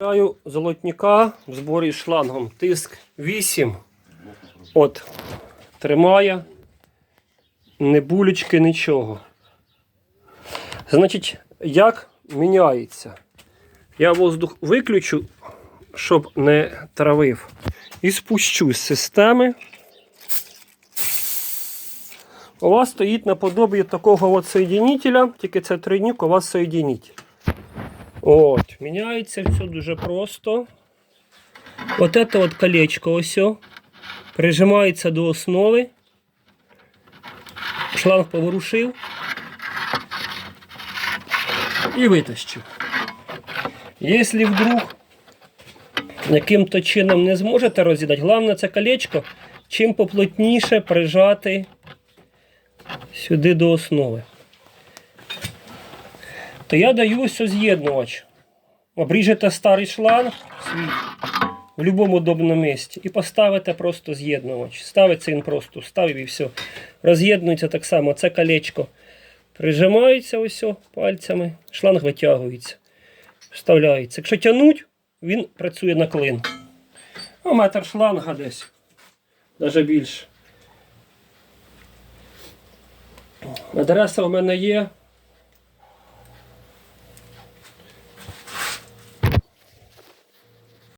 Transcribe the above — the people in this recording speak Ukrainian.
Збираю золотника в зборі з шлангом. Тиск 8. От. Тримає. Не булечки, нічого. Значить, як міняється? Я воздух виключу, щоб не травив. І спущу з системи. У вас стоїть наподобі такого от соєдинителя, тільки це тройник, у вас соєдинитель. От, міняється все дуже просто. От это от колечко ось. Прижимається до основи. Шланг поворушив. І витащив. Якщо вдруг яким-то чином не зможете роз'їдати, головне це колечко чим поплотніше прижати сюди до основи. То я даю ось з'єднувач. Обріжете старий шланг в будь-якому удобному місці і поставите просто з'єднувач. Ставиться він просто, вставив і все. Роз'єднується так само. Це колечко прижимається ось пальцями, шланг витягується. Вставляється. Якщо тягнуть, він працює на клин. А метр шланга десь. Навіть більше. Адреса у мене є.